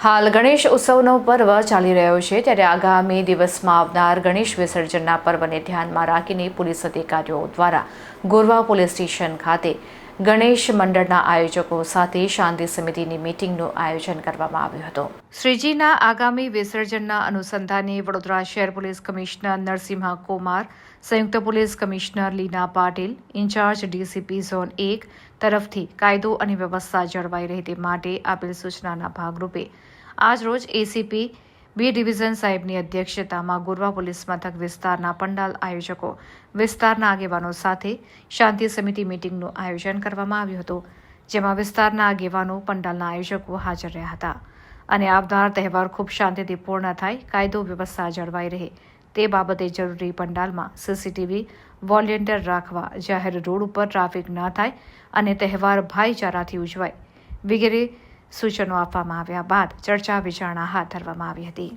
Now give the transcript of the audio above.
હાલ ગણેશ ઉત્સવનો પર્વ ચાલી રહ્યો છે, ત્યારે આગામી દિવસમાં આવનાર ગણેશ વિસર્જનના પર્વને ધ્યાનમાં રાખીને પોલીસ અધિકારીઓ દ્વારા ગોરવા પોલીસ સ્ટેશન ખાતે ગણેશ મંડળના આયોજકો સાથે શાંતિ સમિતિની મીટિંગનું આયોજન કરવામાં આવ્યું હતું. શ્રીજીના આગામી વિસર્જનના અનુસંધાને વડોદરા શહેર પોલીસ કમિશનર નરસિંહા કુમાર, સંયુક્ત police commissioner Leena Patil, incharge DCP zone એક તરફથી કાયદો અને વ્યવસ્થા જળવાઈ રહે તે માટે આપેલ સૂચનાના ભાગરૂપે આજરોજ એસીપી બી ડિવિઝન સાહેબની અધ્યક્ષતામાં ગોરવા પોલીસ મથક વિસ્તારના પંડાલ આયોજકો, વિસ્તારના આગેવાનો સાથે શાંતિ સમિતિ મિટિંગનું આયોજન કરવામાં આવ્યું હતું, જેમાં વિસ્તારના આગેવાનો પંડાલના આયોજકો હાજર રહ્યા હતા. અને આવનાર તહેવાર ખૂબ શાંતિથી પૂર્ણ થાય, કાયદો વ્યવસ્થા જળવાઈ રહે, તે બાબતે જરૂરી પંડાલમાં સીસીટીવી વોલેન્ટિયર રાખવા, જાહેર રોડ ઉપર ટ્રાફિક ન થાય અને તહેવાર ભાઈચારાથી ઉજવાય, વગેરે સૂચનો આપવામાં આવ્યા બાદ ચર્ચા વિચારણા હાથ ધરવામાં આવી હતી.